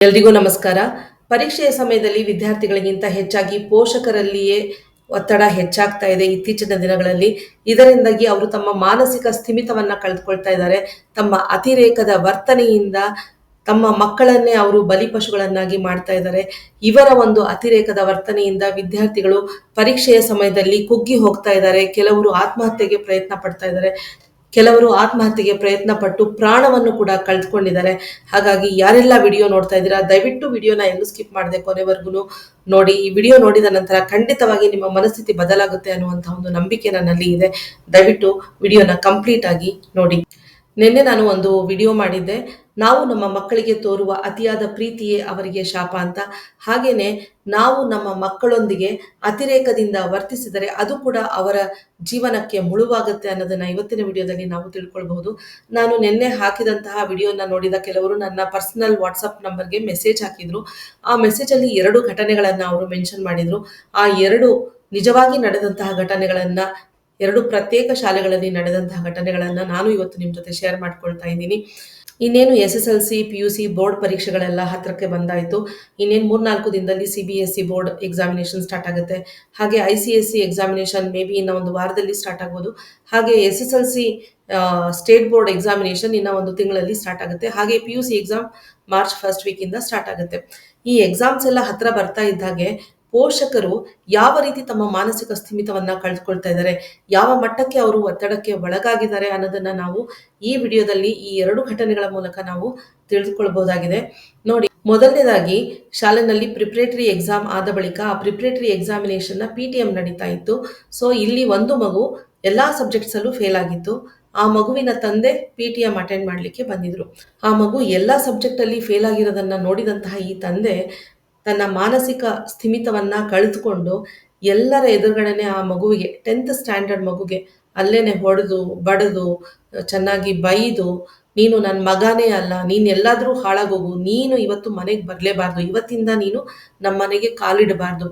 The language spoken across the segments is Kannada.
ಎಲ್ರಿಗೂ ನಮಸ್ಕಾರ. ಪರೀಕ್ಷೆಯ ಸಮಯದಲ್ಲಿ ವಿದ್ಯಾರ್ಥಿಗಳಿಗಿಂತ ಹೆಚ್ಚಾಗಿ ಪೋಷಕರಲ್ಲಿಯೇ ಒತ್ತಡ ಹೆಚ್ಚಾಗ್ತಾ ಇದೆ ಇತ್ತೀಚಿನ ದಿನಗಳಲ್ಲಿ. ಇದರಿಂದಾಗಿ ಅವರು ತಮ್ಮ ಮಾನಸಿಕ ಸ್ಥಿಮಿತವನ್ನ ಕಳೆದುಕೊಳ್ತಾ ಇದ್ದಾರೆ. ತಮ್ಮ ಅತಿರೇಕದ ವರ್ತನೆಯಿಂದ ತಮ್ಮ ಮಕ್ಕಳನ್ನೇ ಅವರು ಬಲಿಪಶುಗಳನ್ನಾಗಿ ಮಾಡ್ತಾ ಇದ್ದಾರೆ. ಇವರ ಒಂದು ಅತಿರೇಕದ ವರ್ತನೆಯಿಂದ ವಿದ್ಯಾರ್ಥಿಗಳು ಪರೀಕ್ಷೆಯ ಸಮಯದಲ್ಲಿ ಕುಗ್ಗಿ ಹೋಗ್ತಾ ಇದ್ದಾರೆ. ಕೆಲವರು ಆತ್ಮಹತ್ಯೆಗೆ ಪ್ರಯತ್ನ ಪಡ್ತಾ ಇದ್ದಾರೆ. ಕೆಲವರು ಆತ್ಮಹತ್ಯೆಗೆ ಪ್ರಯತ್ನ ಪಟ್ಟು ಪ್ರಾಣವನ್ನು ಕೂಡ ಕಳೆದುಕೊಂಡಿದ್ದಾರೆ. ಹಾಗಾಗಿ ಯಾರೆಲ್ಲ ವಿಡಿಯೋ ನೋಡ್ತಾ ಇದ್ದೀರಾ, ದಯವಿಟ್ಟು ವಿಡಿಯೋನ ಎಲ್ಲೂ ಸ್ಕಿಪ್ ಮಾಡದೆ ಕೊನೆವರೆಗೂ ನೋಡಿ. ಈ ವಿಡಿಯೋ ನೋಡಿದ ನಂತರ ಖಂಡಿತವಾಗಿ ನಿಮ್ಮ ಮನಸ್ಥಿತಿ ಬದಲಾಗುತ್ತೆ ಅನ್ನುವಂತಹ ಒಂದು ನಂಬಿಕೆ ನನ್ನಲ್ಲಿ ಇದೆ. ದಯವಿಟ್ಟು ವಿಡಿಯೋನ ಕಂಪ್ಲೀಟ್ ಆಗಿ ನೋಡಿ. ನಿನ್ನೆ ನಾನು ಒಂದು ವಿಡಿಯೋ ಮಾಡಿದ್ದೆ. ನಾವು ನಮ್ಮ ಮಕ್ಕಳಿಗೆ ತೋರುವ ಅತಿಯಾದ ಪ್ರೀತಿಯೇ ಅವರಿಗೆ ಶಾಪ ಅಂತ. ಹಾಗೇನೆ ನಾವು ನಮ್ಮ ಮಕ್ಕಳೊಂದಿಗೆ ಅತಿರೇಕದಿಂದ ವರ್ತಿಸಿದರೆ ಅದು ಕೂಡ ಅವರ ಜೀವನಕ್ಕೆ ಮುಳುವಾಗುತ್ತೆ ಅನ್ನೋದನ್ನ ಇವತ್ತಿನ ವಿಡಿಯೋದಲ್ಲಿ ನಾವು ತಿಳ್ಕೊಳ್ಬಹುದು. ನಾನು ನಿನ್ನೆ ಹಾಕಿದಂತಹ ವಿಡಿಯೋನ ನೋಡಿದ ಕೆಲವರು ನನ್ನ ಪರ್ಸನಲ್ ವಾಟ್ಸಪ್ ನಂಬರ್ಗೆ ಮೆಸೇಜ್ ಹಾಕಿದ್ರು. ಆ ಮೆಸೇಜಲ್ಲಿ ಎರಡು ಘಟನೆಗಳನ್ನ ಅವರು ಮೆನ್ಷನ್ ಮಾಡಿದ್ರು. ಆ ಎರಡು ನಿಜವಾಗಿ ನಡೆದಂತಹ ಘಟನೆಗಳನ್ನ ಎರಡು ಪ್ರತ್ಯೇಕ ಶಾಲೆಗಳಲ್ಲಿ ನಡೆದಂತಹ ಘಟನೆಗಳನ್ನ ನಾನು ಇವತ್ತು ನಿಮ್ಮ ಜೊತೆ ಶೇರ್ ಮಾಡ್ಕೊಳ್ತಾ ಇದ್ದೀನಿ. ಇನ್ನೇನು S S L C P U C board ಪರೀಕ್ಷೆಗಳೆಲ್ಲ ಹತ್ತಿರಕ್ಕೆ ಬಂದಾಯಿತು. ಇನ್ನೇನು ಮೂರ್ನಾಲ್ಕು ದಿನದಲ್ಲಿ C B S C board examination start ಆಗುತ್ತೆ. ಹಾಗೆ I C S C examination maybe ಇನ್ನ ಒಂದು ವಾರದಲ್ಲಿ ಸ್ಟಾರ್ಟ್ ಆಗ್ಬೋದು. ಹಾಗೆ S S L C state board examination ಇನ್ನ ಒಂದು ತಿಂಗಳಲ್ಲಿ ಸ್ಟಾರ್ಟ್ ಆಗುತ್ತೆ. ಹಾಗೆ P U C exam March first ವೀಕಿಂದ start ಆಗುತ್ತೆ. ಈ ಎಕ್ಸಾಮ್ಸ್ ಎಲ್ಲ ಹತ್ರ ಬರ್ತಾ ಇದ್ದಾಗೆ ಪೋಷಕರು ಯಾವ ರೀತಿ ತಮ್ಮ ಮಾನಸಿಕ ಸ್ಥಿಮಿತವನ್ನ ಕಳೆದುಕೊಳ್ತಾ ಇದ್ದಾರೆ, ಯಾವ ಮಟ್ಟಕ್ಕೆ ಅವರು ಒತ್ತಡಕ್ಕೆ ಒಳಗಾಗಿದ್ದಾರೆ ಅನ್ನೋದನ್ನ ನಾವು ಈ ವಿಡಿಯೋದಲ್ಲಿ ಈ ಎರಡು ಘಟನೆಗಳ ಮೂಲಕ ನಾವು ತಿಳಿದುಕೊಳ್ಬಹುದಾಗಿದೆ. ನೋಡಿ, ಮೊದಲನೇದಾಗಿ ಶಾಲೆನಲ್ಲಿ ಪ್ರಿಪ್ರೇಟರಿ ಎಕ್ಸಾಮ್ ಆದ ಬಳಿಕ ಆ ಪ್ರಿಪ್ರೇಟರಿ ಎಕ್ಸಾಮಿನೇಷನ್ನ ಪಿ ಟಿ ಎಂ ನಡೀತಾ ಇತ್ತು. ಸೊ ಇಲ್ಲಿ ಒಂದು ಮಗು ಎಲ್ಲಾ ಸಬ್ಜೆಕ್ಟ್ಸ್ ಅಲ್ಲೂ ಫೇಲ್ ಆಗಿತ್ತು. ಆ ಮಗುವಿನ ತಂದೆ ಪಿ ಟಿ ಎಂ ಅಟೆಂಡ್ ಮಾಡಲಿಕ್ಕೆ ಬಂದಿದ್ರು. ಆ ಮಗು ಎಲ್ಲ ಸಬ್ಜೆಕ್ಟ್ ಅಲ್ಲಿ ಫೇಲ್ ಆಗಿರೋದನ್ನ ನೋಡಿದಂತಹ ಈ ತಂದೆ ತನ್ನ ಮಾನಸಿಕ ಸ್ಥಿಮಿತವನ್ನ ಕಳೆದುಕೊಂಡು ಎಲ್ಲರ ಎದುರುಗಡೆನೆ ಆ ಮಗುವಿಗೆ ಟೆಂತ್ ಸ್ಟ್ಯಾಂಡರ್ಡ್ ಮಗುಗೆ ಅಲ್ಲೇನೆ ಹೊಡೆದು, ಬಡದು, ಚೆನ್ನಾಗಿ ಬೈದು, ನೀನು ನನ್ನ ಮಗನೇ ಅಲ್ಲ, ನೀನು ಎಲ್ಲಾದರೂ ಹಾಳಾಗೋಗು, ನೀನು ಇವತ್ತು ಮನೆಗೆ ಬರಲೇಬಾರ್ದು, ಇವತ್ತಿಂದ ನೀನು ನಮ್ಮ ಮನೆಗೆ ಕಾಲಿಡಬಾರ್ದು.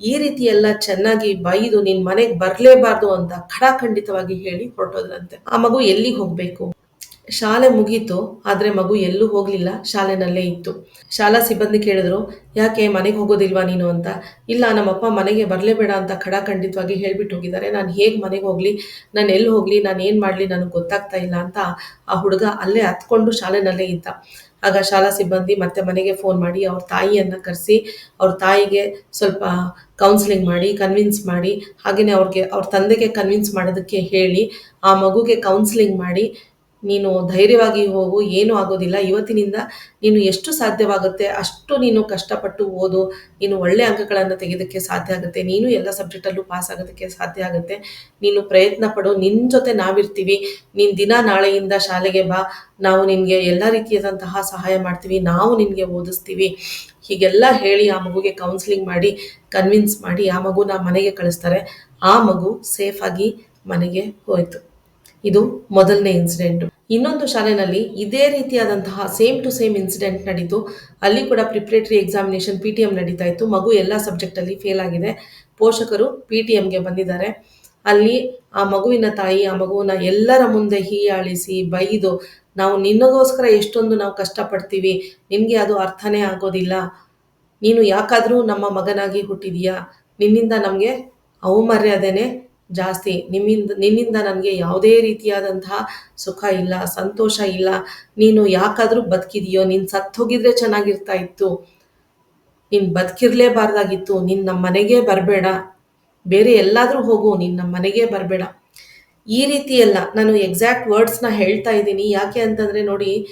ಈ ರೀತಿ ಎಲ್ಲ ಚೆನ್ನಾಗಿ ಬೈದು ನಿನ್ ಮನೆಗೆ ಬರಲೇಬಾರ್ದು ಅಂತ ಖಡಾಖಂಡಿತವಾಗಿ ಹೇಳಿ ಹೊರಟೋದ್ರಂತೆ. ಆ ಮಗು ಎಲ್ಲಿಗೆ ಹೋಗ್ಬೇಕು? ಶಾಲೆ ಮುಗೀತು, ಆದ್ರೆ ಮಗು ಎಲ್ಲೂ ಹೋಗ್ಲಿಲ್ಲ, ಶಾಲೆನಲ್ಲೇ ಇತ್ತು. ಶಾಲಾ ಸಿಬ್ಬಂದಿ ಕೇಳಿದ್ರು, ಯಾಕೆ ಮನೆಗೆ ಹೋಗೋದಿಲ್ವಾ ನೀನು ಅಂತ? ಇಲ್ಲ, ನಮ್ಮಪ್ಪ ಮನೆಗೆ ಬರಲೇಬೇಡ ಅಂತ ಖಡಾಖಂಡಿತವಾಗಿ ಹೇಳ್ಬಿಟ್ಟು ಹೋಗಿದ್ದಾರೆ. ನಾನು ಹೇಗೆ ಮನೆಗೆ ಹೋಗ್ಲಿ? ನಾನು ಎಲ್ಲಿ ಹೋಗ್ಲಿ? ನಾನು ಏನು ಮಾಡಲಿ? ನನಗೆ ಗೊತ್ತಾಗ್ತಾ ಇಲ್ಲ ಅಂತ ಆ ಹುಡುಗ ಅಲ್ಲೇ ಹತ್ಕೊಂಡು ಶಾಲೆನಲ್ಲೇ ಇದ್ದ. ಆಗ ಶಾಲಾ ಸಿಬ್ಬಂದಿ ಮತ್ತೆ ಮನೆಗೆ ಫೋನ್ ಮಾಡಿ ಅವ್ರ ತಾಯಿಯನ್ನ ಕರೆಸಿ, ಅವ್ರ ತಾಯಿಗೆ ಸ್ವಲ್ಪ ಕೌನ್ಸಿಲಿಂಗ್ ಮಾಡಿ ಕನ್ವಿನ್ಸ್ ಮಾಡಿ ಹಾಗೆಯೇ ಅವ್ರಿಗೆ, ಅವ್ರ ತಂದೆಗೆ ಕನ್ವಿನ್ಸ್ ಮಾಡೋದಕ್ಕೆ ಹೇಳಿ, ಆ ಮಗುಗೆ ಕೌನ್ಸಿಲಿಂಗ್ ಮಾಡಿ ನೀನು ಧೈರ್ಯವಾಗಿ ಹೋಗು, ಏನೂ ಆಗೋದಿಲ್ಲ. ಇವತ್ತಿನಿಂದ ನೀನು ಎಷ್ಟು ಸಾಧ್ಯವಾಗುತ್ತೆ, ಅಷ್ಟು ನೀನು ಕಷ್ಟಪಟ್ಟು ಓದು, ನೀನು ಒಳ್ಳೆ ಅಂಕಗಳನ್ನು ತೆಗೆಯೋದಕ್ಕೆ ಸಾಧ್ಯ ಆಗುತ್ತೆ. ನೀನು ಎಲ್ಲ ಸಬ್ಜೆಕ್ಟಲ್ಲೂ ಪಾಸ್ ಆಗೋದಕ್ಕೆ ಸಾಧ್ಯ ಆಗುತ್ತೆ. ನೀನು ಪ್ರಯತ್ನ ಪಡು ನಿನ್ನ ಜೊತೆ ನಾವಿರ್ತೀವಿ. ನೀನು ದಿನ ನಾಳೆಯಿಂದ ಶಾಲೆಗೆ ಬಾ. ನಾವು ನಿನಗೆ ಎಲ್ಲ ರೀತಿಯಾದಂತಹ ಸಹಾಯ ಮಾಡ್ತೀವಿ. ನಾವು ನಿನಗೆ ಓದಿಸ್ತೀವಿ. ಹೀಗೆಲ್ಲ ಹೇಳಿ ಆ ಮಗುಗೆ ಕೌನ್ಸಿಲಿಂಗ್ ಮಾಡಿ ಕನ್ವಿನ್ಸ್ ಮಾಡಿ ಆ ಮಗುನ ಮನೆಗೆ ಕಳಿಸ್ತಾರೆ. ಆ ಮಗು ಸೇಫಾಗಿ ಮನೆಗೆ ಹೋಯಿತು. ಇದು ಮೊದಲನೇ ಇನ್ಸಿಡೆಂಟ್ ಇನ್ನೊಂದು ಶಾಲೆಯಲ್ಲಿ ಇದೇ ರೀತಿಯಾದಂತಹ ಸೇಮ್ ಟು ಸೇಮ್ ಇನ್ಸಿಡೆಂಟ್ ನಡೀತು. ಅಲ್ಲಿ ಕೂಡ preparatory examination P T M ನಡೀತಾ ಇತ್ತು. ಮಗು ಎಲ್ಲ ಸಬ್ಜೆಕ್ಟಲ್ಲಿ ಫೇಲ್ ಆಗಿದೆ. ಪೋಷಕರು ಪಿ ಟಿ ಎಮ್ಗೆ ಬಂದಿದ್ದಾರೆ. ಅಲ್ಲಿ ಆ ಮಗುವಿನ ತಾಯಿ, ಆ ಮಗುವನ್ನ ಎಲ್ಲರ ಮುಂದೆ ಹೀಯಾಳಿಸಿ, ಬೈದು, ನಾವು ನಿನ್ನಗೋಸ್ಕರ ಎಷ್ಟೊಂದು ನಾವು ಕಷ್ಟಪಡ್ತೀವಿ, ನಿನಗೆ ಅದು ಅರ್ಥನೇ ಆಗೋದಿಲ್ಲ. ನೀನು ಯಾಕಾದರೂ ನಮ್ಮ ಮಗನಾಗಿ ಹುಟ್ಟಿದೀಯಾ? ನಿನ್ನಿಂದ ನಮಗೆ ಅವಮರ್ಯಾದೆನೇ ಜಾಸ್ತಿ ನಿಮ್ಮಿಂದ, ನಿನ್ನಿಂದ ನನಗೆ ಯಾವುದೇ ರೀತಿಯಾದಂತಹ ಸುಖ ಇಲ್ಲ, ಸಂತೋಷ ಇಲ್ಲ. ನೀನು ಯಾಕಾದರೂ ಬದುಕಿದೆಯೋ, ನೀನು ಸತ್ತೋಗಿದ್ರೆ ಚೆನ್ನಾಗಿರ್ತಾ ಇತ್ತು. ನೀನು ಬದುಕಿರಲೇಬಾರ್ದಾಗಿತ್ತು. ನೀನು ನಮ್ಮ ಮನೆಗೆ ಬರಬೇಡ. ಬೇರೆ ಎಲ್ಲಾದರೂ ಹೋಗು ನೀನು ನಮ್ಮ ಮನೆಗೆ ಬರಬೇಡ. ಈ ರೀತಿ ಎಲ್ಲ ನಾನು ಎಕ್ಸಾಕ್ಟ್ ವರ್ಡ್ಸ್ನ ಹೇಳ್ತಾ ಇದ್ದೀನಿ. ಯಾಕೆ ಅಂತಂದರೆ ನೋಡಿ,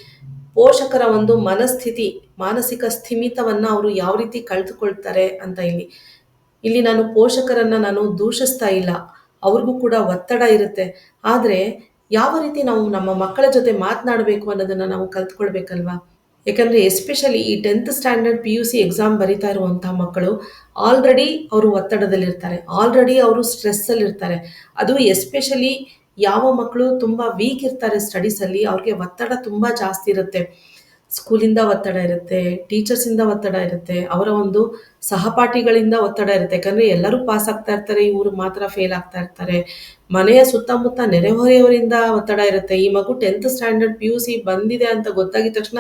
ಪೋಷಕರ ಒಂದು ಮನಸ್ಥಿತಿ, ಮಾನಸಿಕ ಸ್ಥಿಮಿತವನ್ನು ಅವರು ಯಾವ ರೀತಿ ಕಳೆದುಕೊಳ್ತಾರೆ ಅಂತ ಇಲ್ಲಿ. ಇಲ್ಲಿ ನಾನು ಪೋಷಕರನ್ನ ನಾನು ದೂಷಿಸ್ತಾ ಇಲ್ಲ. ಅವ್ರಿಗೂ ಕೂಡ ಒತ್ತಡ ಇರುತ್ತೆ. ಆದರೆ ಯಾವ ರೀತಿ ನಾವು ನಮ್ಮ ಮಕ್ಕಳ ಜೊತೆ ಮಾತನಾಡಬೇಕು ಅನ್ನೋದನ್ನ ನಾವು ಕಲ್ತ್ಕೊಳ್ಬೇಕಲ್ವಾ? ಯಾಕಂದ್ರೆ ಎಸ್ಪೆಷಲಿ ಈ tenth standard P U C exam ಬರಿತಾ ಇರುವಂಥ ಮಕ್ಕಳು ಆಲ್ರೆಡಿ ಅವರು ಒತ್ತಡದಲ್ಲಿರ್ತಾರೆ. ಆಲ್ರೆಡಿ ಅವರು ಸ್ಟ್ರೆಸ್ಸಲ್ಲಿ ಇರ್ತಾರೆ ಅದು ಎಸ್ಪೆಷಲಿ ಯಾವ ಮಕ್ಕಳು ತುಂಬ ವೀಕ್ ಇರ್ತಾರೆ ಸ್ಟಡೀಸಲ್ಲಿ ಅವ್ರಿಗೆ ಒತ್ತಡ ತುಂಬ ಜಾಸ್ತಿ ಇರುತ್ತೆ. ಸ್ಕೂಲಿಂದ ಒತ್ತಡ ಇರುತ್ತೆ, ಟೀಚರ್ಸಿಂದ ಒತ್ತಡ ಇರುತ್ತೆ, ಅವರ ಒಂದು ಸಹಪಾಠಿಗಳಿಂದ ಒತ್ತಡ ಇರುತ್ತೆ. ಯಾಕಂದರೆ ಎಲ್ಲರೂ ಪಾಸ್ ಆಗ್ತಾ ಇರ್ತಾರೆ ಇವರು ಮಾತ್ರ ಫೇಲ್ ಆಗ್ತಾ ಇರ್ತಾರೆ. ಮನೆಯ ಸುತ್ತಮುತ್ತ ನೆರೆಹೊರೆಯವರಿಂದ ಒತ್ತಡ ಇರುತ್ತೆ. ಈ ಮಗು tenth standard P U C ಬಂದಿದೆ ಅಂತ ಗೊತ್ತಾಗಿದ ತಕ್ಷಣ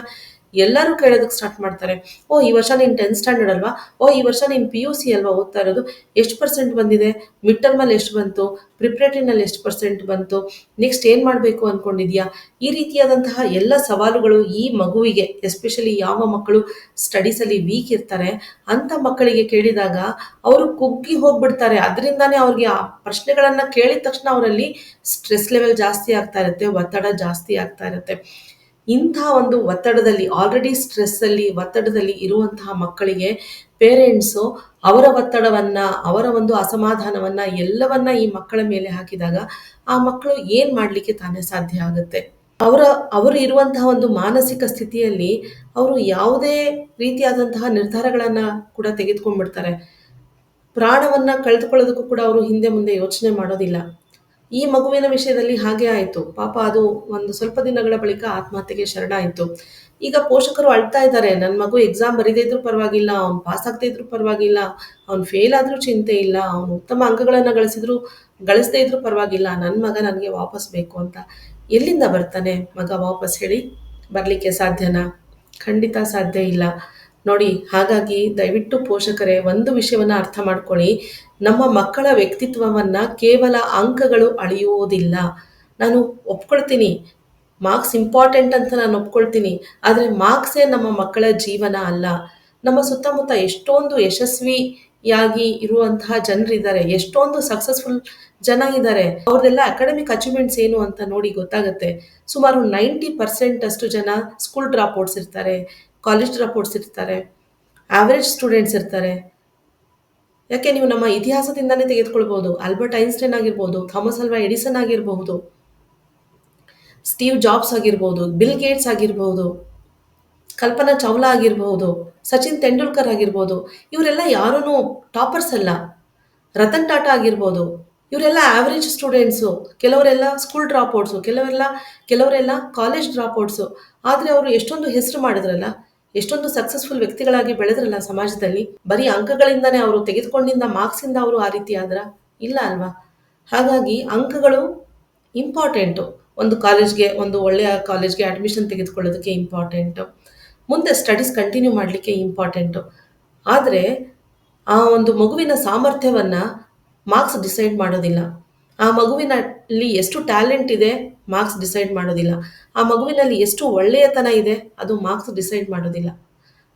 ಎಲ್ಲರೂ ಕೇಳೋದಕ್ಕೆ ಸ್ಟಾರ್ಟ್ ಮಾಡ್ತಾರೆ. ಓ, ಈ ವರ್ಷ ನೀನು ಟೆಂತ್ ಸ್ಟ್ಯಾಂಡರ್ಡ್ ಅಲ್ವಾ? ಓ, ಈ ವರ್ಷ ನೀನು ಪಿ ಯು ಸಿ ಅಲ್ವಾ ಓದ್ತಾ ಇರೋದು? ಎಷ್ಟು ಪರ್ಸೆಂಟ್ ಬಂದಿದೆ? ಮಿಡ್ ಟರ್ಮಲ್ಲಿ ಎಷ್ಟು ಬಂತು? ಪ್ರಿಪ್ರೇಟರಿನಲ್ಲಿ ಎಷ್ಟು ಪರ್ಸೆಂಟ್ ಬಂತು? ನೆಕ್ಸ್ಟ್ ಏನು ಮಾಡಬೇಕು ಅಂದ್ಕೊಂಡಿದ್ಯಾ ಈ ರೀತಿಯಾದಂತಹ ಎಲ್ಲ ಸವಾಲುಗಳು ಈ ಮಗುವಿಗೆ ಎಸ್ಪೆಷಲಿ ಯಾವ ಮಕ್ಕಳು ಸ್ಟಡೀಸಲ್ಲಿ ವೀಕ್ ಇರ್ತಾರೆ ಅಂಥ ಮಕ್ಕಳಿಗೆ ಕೇಳಿದಾಗ ಅವರು ಕುಗ್ಗಿ ಹೋಗ್ಬಿಡ್ತಾರೆ. ಅದರಿಂದಾನೇ ಅವ್ರಿಗೆ ಆ ಪ್ರಶ್ನೆಗಳನ್ನು ಕೇಳಿದ ತಕ್ಷಣ ಅವರಲ್ಲಿ ಸ್ಟ್ರೆಸ್ ಲೆವೆಲ್ ಜಾಸ್ತಿ ಆಗ್ತಾ ಇರುತ್ತೆ, ಒತ್ತಡ ಜಾಸ್ತಿ ಆಗ್ತಾ ಇರುತ್ತೆ. ಇಂಥ ಒಂದು ಒತ್ತಡದಲ್ಲಿ ಆಲ್ರೆಡಿ ಸ್ಟ್ರೆಸ್ಸಲ್ಲಿ ಒತ್ತಡದಲ್ಲಿ ಇರುವಂತಹ ಮಕ್ಕಳಿಗೆ ಪೇರೆಂಟ್ಸು ಅವರ ಒತ್ತಡವನ್ನು, ಅವರ ಒಂದು ಅಸಮಾಧಾನವನ್ನು ಎಲ್ಲವನ್ನ ಈ ಮಕ್ಕಳ ಮೇಲೆ ಹಾಕಿದಾಗ ಆ ಮಕ್ಕಳು ಏನು ಮಾಡಲಿಕ್ಕೆ ತಾನೇ ಸಾಧ್ಯ ಆಗುತ್ತೆ? ಅವರ, ಅವರು ಇರುವಂತಹ ಒಂದು ಮಾನಸಿಕ ಸ್ಥಿತಿಯಲ್ಲಿ ಅವರು ಯಾವುದೇ ರೀತಿಯಾದಂತಹ ನಿರ್ಧಾರಗಳನ್ನು ಕೂಡ ತೆಗೆದುಕೊಂಡ್ಬಿಡ್ತಾರೆ. ಪ್ರಾಣವನ್ನು ಕಳೆದುಕೊಳ್ಳೋದಕ್ಕೂ ಕೂಡ ಅವರು ಹಿಂದೆ ಮುಂದೆ ಯೋಚನೆ ಮಾಡೋದಿಲ್ಲ. ಈ ಮಗುವಿನ ವಿಷಯದಲ್ಲಿ ಹಾಗೆ ಆಯಿತು. ಪಾಪ ಅದು ಒಂದು ಸ್ವಲ್ಪ ದಿನಗಳ ಬಳಿಕ ಆತ್ಮಹತ್ಯೆಗೆ ಶರಣಾಯಿತು. ಈಗ ಪೋಷಕರು ಅಳ್ತಾ ಇದ್ದಾರೆ. ನನ್ನ ಮಗು ಎಕ್ಸಾಮ್ ಬರೀದೇ ಇದ್ರೂ ಪರವಾಗಿಲ್ಲ, ಅವ್ನು ಪಾಸ್ ಆಗದೇ ಇದ್ರೂ ಪರವಾಗಿಲ್ಲ, ಅವ್ನು ಫೇಲ್ ಆದರೂ ಚಿಂತೆ ಇಲ್ಲ, ಅವನು ಉತ್ತಮ ಅಂಕಗಳನ್ನು ಗಳಿಸಿದ್ರು ಗಳಿಸದೇ ಇದ್ರೂ ಪರವಾಗಿಲ್ಲ ನನ್ನ ಮಗ ನನಗೆ ವಾಪಸ್ ಬೇಕು ಅಂತ ಎಲ್ಲಿಂದ ಬರ್ತಾನೆ ಮಗ ವಾಪಸ್ ಹೇಳಿ? ಬರಲಿಕ್ಕೆ ಸಾಧ್ಯನಾ? ಖಂಡಿತ ಸಾಧ್ಯ ಇಲ್ಲ. ನೋಡಿ, ಹಾಗಾಗಿ ದಯವಿಟ್ಟು ಪೋಷಕರೇ, ಒಂದು ವಿಷಯವನ್ನು ಅರ್ಥ ಮಾಡ್ಕೊಳ್ಳಿ. ನಮ್ಮ ಮಕ್ಕಳ ವ್ಯಕ್ತಿತ್ವವನ್ನು ಕೇವಲ ಅಂಕಗಳು ಅಳೆಯುವುದಿಲ್ಲ ನಾನು ಒಪ್ಕೊಳ್ತೀನಿ. ಮಾರ್ಕ್ಸ್ ಇಂಪಾರ್ಟೆಂಟ್ ಅಂತ ನಾನು ಒಪ್ಕೊಳ್ತೀನಿ. ಆದರೆ ಮಾರ್ಕ್ಸೇ ನಮ್ಮ ಮಕ್ಕಳ ಜೀವನ ಅಲ್ಲ. ನಮ್ಮ ಸುತ್ತಮುತ್ತ ಎಷ್ಟೊಂದು ಯಶಸ್ವಿಯಾಗಿ ಇರುವಂತಹ ಜನರಿದ್ದಾರೆ. ಎಷ್ಟೊಂದು ಸಕ್ಸಸ್ಫುಲ್ ಜನ ಇದ್ದಾರೆ. ಅವ್ರದ್ದೆಲ್ಲ ಅಕಾಡೆಮಿಕ್ ಅಚೀವ್ಮೆಂಟ್ಸ್ ಏನು ಅಂತ ನೋಡಿ ಗೊತ್ತಾಗುತ್ತೆ. ಸುಮಾರು ನೈಂಟಿ ಪರ್ಸೆಂಟ್ ಅಷ್ಟು ಜನ ಸ್ಕೂಲ್ ಡ್ರಾಪ್ ಇರ್ತಾರೆ. ಕಾಲೇಜ್ ಡ್ರಾಪ್ಔಟ್ಸ್ ಇರ್ತಾರೆ ಆವ್ರೇಜ್ ಸ್ಟೂಡೆಂಟ್ಸ್ ಇರ್ತಾರೆ. ಯಾಕೆ ನೀವು ನಮ್ಮ ಇತಿಹಾಸದಿಂದಲೇ ತೆಗೆದುಕೊಳ್ಬೋದು ಆಲ್ಬರ್ಟ್ ಐನ್ಸ್ಟೈನ್ ಆಗಿರ್ಬೋದು, ಥಾಮಸ್ ಅಲ್ವಾ ಎಡಿಸನ್ ಆಗಿರಬಹುದು, ಸ್ಟೀವ್ ಜಾಬ್ಸ್ ಆಗಿರ್ಬೋದು, ಬಿಲ್ ಗೇಟ್ಸ್ ಆಗಿರ್ಬೋದು, ಕಲ್ಪನಾ ಚಾವ್ಲಾ ಆಗಿರಬಹುದು ಸಚಿನ್ ತೆಂಡೂಲ್ಕರ್ ಆಗಿರ್ಬೋದು, ಇವರೆಲ್ಲ ಯಾರೂ ಟಾಪರ್ಸ್ ಅಲ್ಲ. ರತನ್ ಟಾಟಾ ಆಗಿರ್ಬೋದು, ಇವರೆಲ್ಲ ಆವರೇಜ್ ಸ್ಟೂಡೆಂಟ್ಸು ಕೆಲವರೆಲ್ಲ ಸ್ಕೂಲ್ ಡ್ರಾಪ್ಔಟ್ಸು ಕೆಲವರೆಲ್ಲ ಕೆಲವರೆಲ್ಲ ಕಾಲೇಜ್ ಡ್ರಾಪ್ಔಟ್ಸು ಆದರೆ ಅವರು ಎಷ್ಟೊಂದು ಹೆಸರು ಮಾಡಿದ್ರಲ್ಲ ಎಷ್ಟೊಂದು ಸಕ್ಸಸ್ಫುಲ್ ವ್ಯಕ್ತಿಗಳಾಗಿ ಬೆಳೆದ್ರಲ್ಲ ಸಮಾಜದಲ್ಲಿ? ಬರೀ ಅಂಕಗಳಿಂದನೇ ಅವರು ತೆಗೆದುಕೊಂಡಿದ್ದ ಮಾರ್ಕ್ಸಿಂದ ಅವರು ಆ ರೀತಿ ಆದ್ರ? ಇಲ್ಲ ಅಲ್ವಾ? ಹಾಗಾಗಿ ಅಂಕಗಳು ಇಂಪಾರ್ಟೆಂಟು ಒಂದು ಕಾಲೇಜ್ಗೆ ಒಂದು ಒಳ್ಳೆಯ ಕಾಲೇಜ್ಗೆ ಅಡ್ಮಿಷನ್ ತೆಗೆದುಕೊಳ್ಳೋದಕ್ಕೆ ಇಂಪಾರ್ಟೆಂಟು ಮುಂದೆ ಸ್ಟಡೀಸ್ ಕಂಟಿನ್ಯೂ ಮಾಡಲಿಕ್ಕೆ ಇಂಪಾರ್ಟೆಂಟು ಆದರೆ ಆ ಒಂದು ಮಗುವಿನ ಸಾಮರ್ಥ್ಯವನ್ನು ಮಾರ್ಕ್ಸ್ ಡಿಸೈಡ್ ಮಾಡೋದಿಲ್ಲ. ಆ ಮಗುವಿನಲ್ಲಿ ಎಷ್ಟು ಟ್ಯಾಲೆಂಟ್ ಇದೆ? ಮಾರ್ಕ್ಸ್ ಡಿಸೈಡ್ ಮಾಡೋದಿಲ್ಲ. ಆ ಮಗುವಿನಲ್ಲಿ ಎಷ್ಟು ಒಳ್ಳೆಯತನ ಇದೆ, ಅದು ಮಾರ್ಕ್ಸ್ ಡಿಸೈಡ್ ಮಾಡೋದಿಲ್ಲ.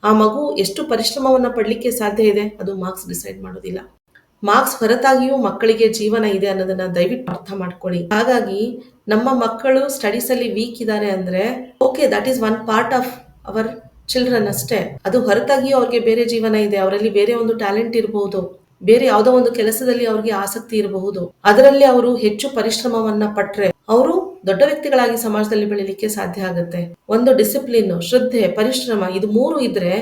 ಆ ಮಗು ಎಷ್ಟು ಪರಿಶ್ರಮವನ್ನು ಪಡಲಿಕ್ಕೆ ಸಾಧ್ಯ ಇದೆ, ಅದು ಮಾರ್ಕ್ಸ್ ಡಿಸೈಡ್ ಮಾಡೋದಿಲ್ಲ. ಮಾರ್ಕ್ಸ್ ಹೊರತಾಗಿಯೂ ಮಕ್ಕಳಿಗೆ ಜೀವನ ಇದೆ ಅನ್ನೋದನ್ನ ದಯವಿಟ್ಟು ಅರ್ಥ ಮಾಡ್ಕೊಳ್ಳಿ. ಹಾಗಾಗಿ ನಮ್ಮ ಮಕ್ಕಳು ಸ್ಟಡೀಸ್ ಅಲ್ಲಿ ವೀಕ್ ಇದ್ದಾರೆ ಅಂದ್ರೆ okay that is one part of our children ಅಷ್ಟೇ. ಅದು ಹೊರತಾಗಿಯೂ ಅವ್ರಿಗೆ ಬೇರೆ ಜೀವನ ಇದೆ, ಅವರಲ್ಲಿ ಬೇರೆ ಒಂದು ಟ್ಯಾಲೆಂಟ್ ಇರಬಹುದು ಬೇರೆ ಯಾವುದೋ ಒಂದು ಕೆಲಸದಲ್ಲಿ ಅವ್ರಿಗೆ ಆಸಕ್ತಿ ಇರಬಹುದು. ಅದರಲ್ಲಿ ಅವರು ಹೆಚ್ಚು ಪರಿಶ್ರಮವನ್ನ ಪಟ್ರೆ ಅವರು ದೊಡ್ಡ ವ್ಯಕ್ತಿಗಳಾಗಿ ಸಮಾಜದಲ್ಲಿ ಬೆಳಿಲಿಕ್ಕೆ ಸಾಧ್ಯ ಆಗುತ್ತೆ. ಒಂದು ಡಿಸಿಪ್ಲಿನ್ ಶ್ರದ್ಧೆ, ಪರಿಶ್ರಮ ಇದು ಮೂರು ಇದ್ರೆ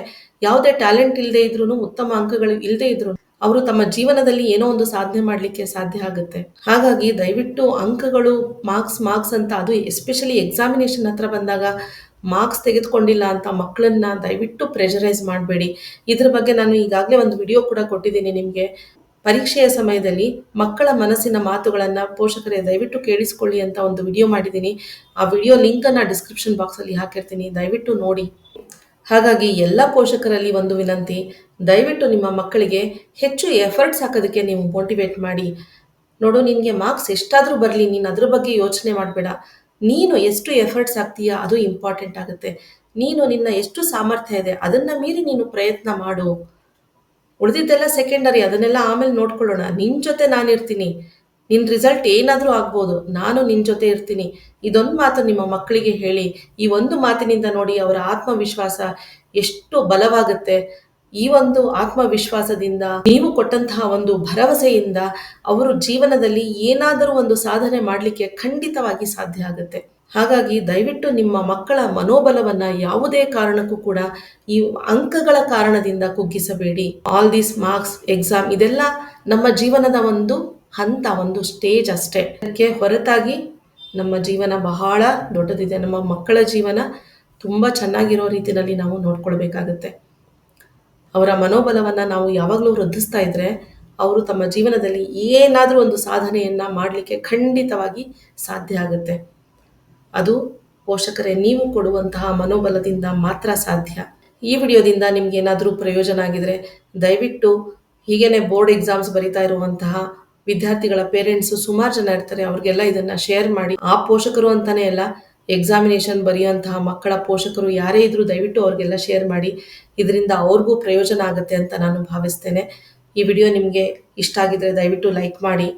ಯಾವುದೇ ಟ್ಯಾಲೆಂಟ್ ಇಲ್ಲದೆ ಇದ್ರು ಉತ್ತಮ ಅಂಕಗಳು ಇಲ್ಲದೆ ಇದ್ರು ಅವರು ತಮ್ಮ ಜೀವನದಲ್ಲಿ ಏನೋ ಒಂದು ಸಾಧನೆ ಮಾಡಲಿಕ್ಕೆ ಸಾಧ್ಯ ಆಗುತ್ತೆ. ಹಾಗಾಗಿ ದಯವಿಟ್ಟು ಅಂಕಗಳು ಮಾರ್ಕ್ಸ್ ಮಾರ್ಕ್ಸ್ ಅಂತ ಅದು ಎಸ್ಪೆಷಲಿ ಎಕ್ಸಾಮಿನೇಷನ್ ಹತ್ರ ಬಂದಾಗ ಮಾರ್ಕ್ಸ್ ತೆಗೆದುಕೊಂಡಿಲ್ಲ ಅಂತ ಮಕ್ಕಳನ್ನ ದಯವಿಟ್ಟು ಪ್ರೆಷರೈಸ್ ಮಾಡಬೇಡಿ. ಇದ್ರ ಬಗ್ಗೆ ನಾನು ಈಗಾಗಲೇ ಒಂದು ವಿಡಿಯೋ ಕೂಡ ಕೊಟ್ಟಿದ್ದೀನಿ ನಿಮಗೆ. ಪರೀಕ್ಷೆಯ ಸಮಯದಲ್ಲಿ ಮಕ್ಕಳ ಮನಸ್ಸಿನ ಮಾತುಗಳನ್ನು ಪೋಷಕರೇ ದಯವಿಟ್ಟು ಕೇಳಿಸ್ಕೊಳ್ಳಿ ಅಂತ ಒಂದು ವಿಡಿಯೋ ಮಾಡಿದ್ದೀನಿ. ಆ ವಿಡಿಯೋ ಲಿಂಕನ್ನು ಡಿಸ್ಕ್ರಿಪ್ಷನ್ ಬಾಕ್ಸಲ್ಲಿ ಹಾಕಿರ್ತೀನಿ. ದಯವಿಟ್ಟು ನೋಡಿ. ಹಾಗಾಗಿ ಎಲ್ಲ ಪೋಷಕರಲ್ಲಿ ಒಂದು ವಿನಂತಿ. ದಯವಿಟ್ಟು ನಿಮ್ಮ ಮಕ್ಕಳಿಗೆ ಹೆಚ್ಚು ಎಫರ್ಟ್ಸ್ ಹಾಕೋದಕ್ಕೆ ನೀವು ಮೋಟಿವೇಟ್ ಮಾಡಿ. ನೋಡು, ನಿನಗೆ ಮಾರ್ಕ್ಸ್ ಎಷ್ಟಾದರೂ ಬರಲಿ, ನೀನು ಅದ್ರ ಬಗ್ಗೆ ಯೋಚನೆ ಮಾಡಬೇಡ. ನೀನು ಎಷ್ಟು ಎಫರ್ಟ್ಸ್ ಹಾಕ್ತೀಯಾ ಅದು ಇಂಪಾರ್ಟೆಂಟ್ ಆಗುತ್ತೆ. ನೀನು ನಿನ್ನ ಎಷ್ಟು ಸಾಮರ್ಥ್ಯ ಇದೆ? ಅದನ್ನ ಮೀರಿ ನೀನು ಪ್ರಯತ್ನ ಮಾಡು. ಉಳಿದಿದ್ದೆಲ್ಲ ಸೆಕೆಂಡರಿ ಅದನ್ನೆಲ್ಲ ಆಮೇಲೆ ನೋಡ್ಕೊಳ್ಳೋಣ. ನಿನ್ನ ಜೊತೆ ನಾನಿರ್ತೀನಿ. ನಿನ್ನ ರಿಸಲ್ಟ್ ಏನಾದರೂ ಆಗ್ಬೋದು. ನಾನು ನಿನ್ನ ಜೊತೆ ಇರ್ತೀನಿ. ಇದೊಂದು ಮಾತು ನಿಮ್ಮ ಮಕ್ಕಳಿಗೆ ಹೇಳಿ. ಈ ಒಂದು ಮಾತಿನಿಂದ ನೋಡಿ ಅವರ ಆತ್ಮವಿಶ್ವಾಸ ಎಷ್ಟು ಬಲವಾಗುತ್ತೆ. ಈ ಒಂದು ಆತ್ಮವಿಶ್ವಾಸದಿಂದ ನೀವು ಕೊಟ್ಟಂತಹ ಒಂದು ಭರವಸೆಯಿಂದ ಅವರು ಜೀವನದಲ್ಲಿ ಏನಾದರೂ ಒಂದು ಸಾಧನೆ ಮಾಡಲಿಕ್ಕೆ ಖಂಡಿತವಾಗಿ ಸಾಧ್ಯ ಆಗುತ್ತೆ. ಹಾಗಾಗಿ ದಯವಿಟ್ಟು ನಿಮ್ಮ ಮಕ್ಕಳ ಮನೋಬಲವನ್ನ ಯಾವುದೇ ಕಾರಣಕ್ಕೂ ಕೂಡ ಈ ಅಂಕಗಳ ಕಾರಣದಿಂದ ಕುಗ್ಗಿಸಬೇಡಿ. ಆಲ್ ದೀಸ್ ಮಾರ್ಕ್ಸ್ ಎಕ್ಸಾಮ್ ಇದೆಲ್ಲ ನಮ್ಮ ಜೀವನದ ಒಂದು ಹಂತ, ಒಂದು ಸ್ಟೇಜ್ ಅಷ್ಟೇ. ಅದಕ್ಕೆ ಹೊರತಾಗಿ ನಮ್ಮ ಜೀವನ ಬಹಳ ದೊಡ್ಡದಿದೆ. ನಮ್ಮ ಮಕ್ಕಳ ಜೀವನ ತುಂಬ ಚೆನ್ನಾಗಿರೋ ರೀತಿಯಲ್ಲಿ ನಾವು ನೋಡ್ಕೊಳ್ಬೇಕಾಗತ್ತೆ. ಅವರ ಮನೋಬಲವನ್ನು ನಾವು ಯಾವಾಗಲೂ ವೃದ್ಧಿಸ್ತಾ ಇದ್ದರೆ ಅವರು ತಮ್ಮ ಜೀವನದಲ್ಲಿ ಏನಾದರೂ ಒಂದು ಸಾಧನೆಯನ್ನು ಮಾಡಲಿಕ್ಕೆ ಖಂಡಿತವಾಗಿ ಸಾಧ್ಯ ಆಗುತ್ತೆ. ಅದು ಪೋಷಕರೇ, ನೀವು ಕೊಡುವಂತಹ ಮನೋಬಲದಿಂದ ಮಾತ್ರ ಸಾಧ್ಯ. ಈ ವಿಡಿಯೋದಿಂದ ನಿಮ್ಗೆ ಏನಾದರೂ ಪ್ರಯೋಜನ ಆಗಿದ್ರೆ ದಯವಿಟ್ಟು ಹೀಗೇನೆ ಬೋರ್ಡ್ ಎಕ್ಸಾಮ್ಸ್ ಬರಿತಾ ಇರುವಂತಹ ವಿದ್ಯಾರ್ಥಿಗಳ ಪೇರೆಂಟ್ಸು ಸುಮಾರು ಜನ ಇರ್ತಾರೆ, ಅವ್ರಿಗೆಲ್ಲ ಇದನ್ನ ಶೇರ್ ಮಾಡಿ. ಆ ಪೋಷಕರು ಅಂತಾನೆ ಅಲ್ಲ ಎಕ್ಸಾಮಿನೇಷನ್ ಬರೆಯುವಂತಹ ಮಕ್ಕಳ ಪೋಷಕರು ಯಾರೇ ಇದ್ರೂ ದಯವಿಟ್ಟು ಅವ್ರಿಗೆಲ್ಲ ಶೇರ್ ಮಾಡಿ. ಇದರಿಂದ ಅವ್ರಿಗೂ ಪ್ರಯೋಜನ ಆಗುತ್ತೆ ಅಂತ ನಾನು ಭಾವಿಸ್ತೇನೆ. ಈ ವಿಡಿಯೋ ನಿಮಗೆ ಇಷ್ಟ ಆಗಿದ್ರೆ ದಯವಿಟ್ಟು ಲೈಕ್ ಮಾಡಿ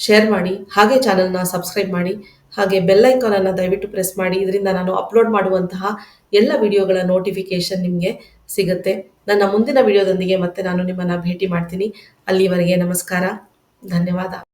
ಶೇರ್ ಮಾಡಿ, ಹಾಗೆ ಚಾನಲ್ನ ಸಬ್ಸ್ಕ್ರೈಬ್ ಮಾಡಿ, ಹಾಗೆ ಬೆಲ್ ಐಕಾನನ್ನು ದಯವಿಟ್ಟು ಪ್ರೆಸ್ ಮಾಡಿ. ಇದರಿಂದ ನಾನು ಅಪ್ಲೋಡ್ ಮಾಡುವಂತಹ ಎಲ್ಲ ವಿಡಿಯೋಗಳ ನೋಟಿಫಿಕೇಶನ್ ನಿಮಗೆ ಸಿಗುತ್ತೆ. ನನ್ನ ಮುಂದಿನ ವಿಡಿಯೋದೊಂದಿಗೆ ಮತ್ತೆ ನಾನು ನಿಮ್ಮನ್ನು ಭೇಟಿ ಮಾಡ್ತೀನಿ. ಅಲ್ಲಿವರೆಗೆ ನಮಸ್ಕಾರ. ಧನ್ಯವಾದ.